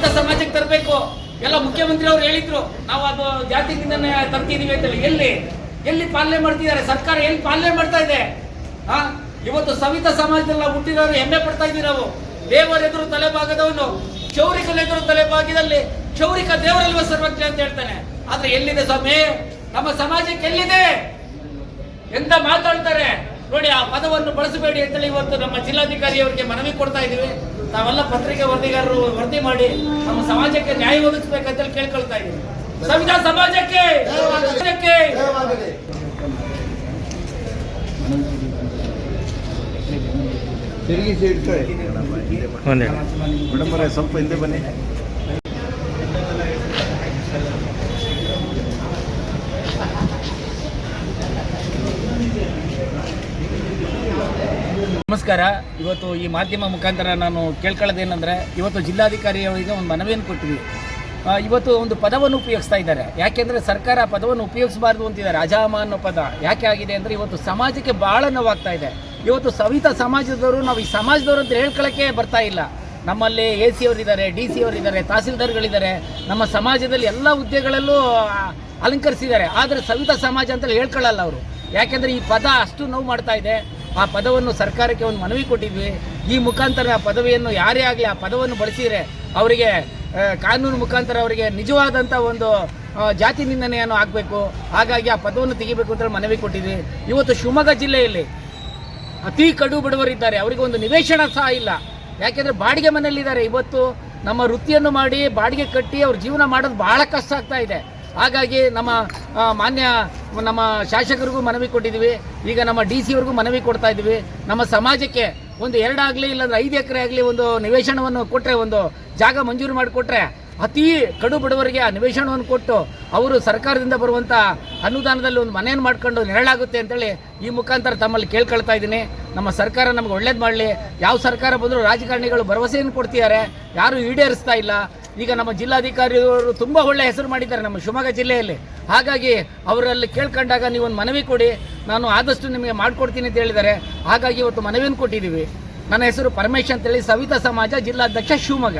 ಸವಿತಾ ಸಮಾಜಕ್ಕೆ ತರಬೇಕು. ಎಲ್ಲ ಮುಖ್ಯಮಂತ್ರಿ ಅವ್ರು ಹೇಳಿದ್ರು, ನಾವು ಅದು ಜಾತಿ ತರ್ತಿದೀವಿ ತರ್ತಿದೀವಿ ಅಂತೇಳಿ. ಎಲ್ಲಿ? ಎಲ್ಲಿ ಪಾಲನೆ ಮಾಡ್ತಿದ್ದಾರೆ? ಸರ್ಕಾರ ಎಲ್ಲಿ ಪಾಲನೆ ಮಾಡ್ತಾ ಇದೆ? ಹಾ ಇವತ್ತು ಸವಿತಾ ಸಮಾಜದಲ್ಲಿ ಹುಟ್ಟಿದವರು ಹೆಮ್ಮೆ ಪಡ್ತಾ ಇದ್ದೀವಿ ನಾವು. ದೇವರ ಎದುರು ತಲೆಬಾಗದವನು ಚೌರಿಕನ ಎದುರು ತಲೆಬಾಗಿದಲ್ಲಿ ಚೌರಿಕ ದೇವರಲ್ವ ಸರ್ವಜ್ಞ ಅಂತ ಹೇಳ್ತಾನೆ. ಆದ್ರೆ ಎಲ್ಲಿದೆ ಸ್ವಾಮಿ? ನಮ್ಮ ಸಮಾಜಕ್ಕೆ ಎಲ್ಲಿದೆ? ಎಂತ ಮಾತಾಡ್ತಾರೆ? ನೋಡಿ, ಆ ಪದವನ್ನು ಬಳಸಬೇಡಿ ಅಂತೇಳಿ ಇವತ್ತು ನಮ್ಮ ಜಿಲ್ಲಾಧಿಕಾರಿ ಅವರಿಗೆ ಮನವಿ ಕೊಡ್ತಾ ಇದೀವಿ ತಾವೆಲ್ಲ ಪತ್ರಿಕೆ ವರದಿಗಾರರು ವರದಿ ಮಾಡಿ ನಮ್ಮ ಸಮಾಜಕ್ಕೆ ನ್ಯಾಯ ಒದಗಿಸ್ಬೇಕಂತೇಳಿ ಕೇಳ್ಕೊಳ್ತಾ ಇದ್ದೀವಿ. ಸಂವಿಧಾನ ಸಮಾಜಕ್ಕೆ ತಿರುಗಿಸಿ ಇಟ್ಕೊಳ್ಳಿ. ಮೇಡಮ್ ಸ್ವಲ್ಪ ಹಿಂದೆ ಬನ್ನಿ. ನಮಸ್ಕಾರ. ಇವತ್ತು ಈ ಮಾಧ್ಯಮ ಮುಖಾಂತರ ನಾನು ಕೇಳ್ಕೊಳ್ಳೋದೇನೆಂದರೆ, ಇವತ್ತು ಜಿಲ್ಲಾಧಿಕಾರಿ ಅವರಿಗೆ ಒಂದು ಮನವಿಯನ್ನು ಕೊಟ್ಟಿವಿ ಇವತ್ತು ಒಂದು ಪದವನ್ನು ಉಪಯೋಗಿಸ್ತಾ ಇದ್ದಾರೆ. ಯಾಕೆಂದರೆ ಸರ್ಕಾರ ಪದವನ್ನು ಉಪಯೋಗಿಸಬಾರ್ದು ಅಂತಿದ್ದಾರೆ ಅಜಾಮ ಅನ್ನೋ ಪದ ಯಾಕೆ ಆಗಿದೆ ಅಂದರೆ ಇವತ್ತು ಸಮಾಜಕ್ಕೆ ಭಾಳ ನೋವಾಗ್ತಾ ಇದೆ. ಇವತ್ತು ಸವಿತಾ ಸಮಾಜದವರು ನಾವು ಈ ಸಮಾಜದವರು ಅಂತ ಹೇಳ್ಕೊಳ್ಳೋಕ್ಕೆ ಬರ್ತಾ ಇಲ್ಲ. ನಮ್ಮಲ್ಲಿ ಎ ಸಿ ಅವರಿದ್ದಾರೆ ಡಿ ಸಿ ಅವರಿದ್ದಾರೆ ತಹಸೀಲ್ದಾರ್ಗಳಿದ್ದಾರೆ. ನಮ್ಮ ಸಮಾಜದಲ್ಲಿ ಎಲ್ಲ ಹುದ್ದೆಗಳಲ್ಲೂ ಅಲಂಕರಿಸಿದ್ದಾರೆ. ಆದರೆ ಸವಿತಾ ಸಮಾಜ ಅಂತ ಹೇಳ್ಕೊಳ್ಳಲ್ಲ ಅವರು. ಯಾಕೆಂದರೆ ಈ ಪದ ಅಷ್ಟು ನೋವು ಮಾಡ್ತಾ ಇದೆ. ಆ ಪದವನ್ನು ಸರ್ಕಾರಕ್ಕೆ ಒಂದು ಮನವಿ ಕೊಟ್ಟಿದ್ವಿ. ಈ ಮುಖಾಂತರ ಆ ಪದವಿಯನ್ನು ಯಾರೇ ಆಗಲಿ ಆ ಪದವನ್ನು ಬಳಸಿದರೆ ಅವರಿಗೆ ಕಾನೂನು ಮುಖಾಂತರ ಅವರಿಗೆ ನಿಜವಾದಂಥ ಒಂದು ಜಾತಿ ನಿಂದನೆಯನ್ನು ಆಗಬೇಕು. ಹಾಗಾಗಿ ಆ ಪದವನ್ನು ತೆಗಿಬೇಕು ಅಂತ ಮನವಿ ಕೊಟ್ಟಿದ್ವಿ. ಇವತ್ತು ಶಿವಮೊಗ್ಗ ಜಿಲ್ಲೆಯಲ್ಲಿ ಅತಿ ಕಡು ಬಡವರಿದ್ದಾರೆ. ಅವರಿಗೆ ಒಂದು ನಿವೇಶನ ಸಹ ಇಲ್ಲ. ಯಾಕೆಂದರೆ ಬಾಡಿಗೆ ಮನೆಯಲ್ಲಿದ್ದಾರೆ. ಇವತ್ತು ನಮ್ಮ ವೃತ್ತಿಯನ್ನು ಮಾಡಿ ಬಾಡಿಗೆ ಕಟ್ಟಿ ಅವ್ರ ಜೀವನ ಮಾಡೋದು ಬಹಳ ಕಷ್ಟ ಆಗ್ತಾ ಇದೆ. ಹಾಗಾಗಿ ನಮ್ಮ ಮಾನ್ಯ ನಮ್ಮ ಶಾಸಕರಿಗೂ ಮನವಿ ಕೊಟ್ಟಿದ್ದೀವಿ. ಈಗ ನಮ್ಮ ಡಿ ಸಿ ಅವ್ರಿಗೂ ಮನವಿ ಕೊಡ್ತಾ ಇದ್ದೀವಿ. ನಮ್ಮ ಸಮಾಜಕ್ಕೆ ಒಂದು ಎರಡಾಗಲಿ ಇಲ್ಲಾಂದ್ರೆ ಐದು ಎಕರೆ ಆಗಲಿ ಒಂದು ನಿವೇಶನವನ್ನು ಕೊಟ್ಟರೆ ಒಂದು ಜಾಗ ಮಂಜೂರು ಮಾಡಿಕೊಟ್ರೆ ಅತಿ ಕಡು ಬಡವರಿಗೆ ಆ ನಿವೇಶನವನ್ನು ಕೊಟ್ಟು ಅವರು ಸರ್ಕಾರದಿಂದ ಬರುವಂಥ ಅನುದಾನದಲ್ಲಿ ಒಂದು ಮನೆಯನ್ನು ಮಾಡ್ಕೊಂಡು ನೆರಳಾಗುತ್ತೆ ಅಂತೇಳಿ ಈ ಮುಖಾಂತರ ತಮ್ಮಲ್ಲಿ ಕೇಳ್ಕೊಳ್ತಾ ಇದ್ದೀನಿ. ನಮ್ಮ ಸರ್ಕಾರ ನಮಗೆ ಒಳ್ಳೇದು ಮಾಡಲಿ. ಯಾವ ಸರ್ಕಾರ ಬಂದರೂ ರಾಜಕಾರಣಿಗಳು ಭರವಸೆಯನ್ನು ಕೊಡ್ತಿದ್ದಾರೆ. ಯಾರೂ ಈಡೇರಿಸ್ತಾ ಇಲ್ಲ. ಈಗ ನಮ್ಮ ಜಿಲ್ಲಾಧಿಕಾರಿಯವರು ತುಂಬ ಒಳ್ಳೆ ಹೆಸರು ಮಾಡಿದ್ದಾರೆ ನಮ್ಮ ಶಿವಮೊಗ್ಗ ಜಿಲ್ಲೆಯಲ್ಲಿ. ಹಾಗಾಗಿ ಅವರಲ್ಲಿ ಕೇಳ್ಕೊಂಡಾಗ ನೀವು ಒಂದು ಮನವಿ ಕೊಡಿ, ನಾನು ಆದಷ್ಟು ನಿಮಗೆ ಮಾಡಿಕೊಡ್ತೀನಿ ಅಂತ ಹೇಳಿದ್ದಾರೆ. ಹಾಗಾಗಿ ಇವತ್ತು ಮನವಿಯನ್ನು ಕೊಟ್ಟಿದ್ದೀವಿ. ನನ್ನ ಹೆಸರು ಪರಮೇಶ್ ಅಂತೇಳಿ, ಸವಿತಾ ಸಮಾಜ ಜಿಲ್ಲಾಧ್ಯಕ್ಷ ಶಿವಮೊಗ್ಗ.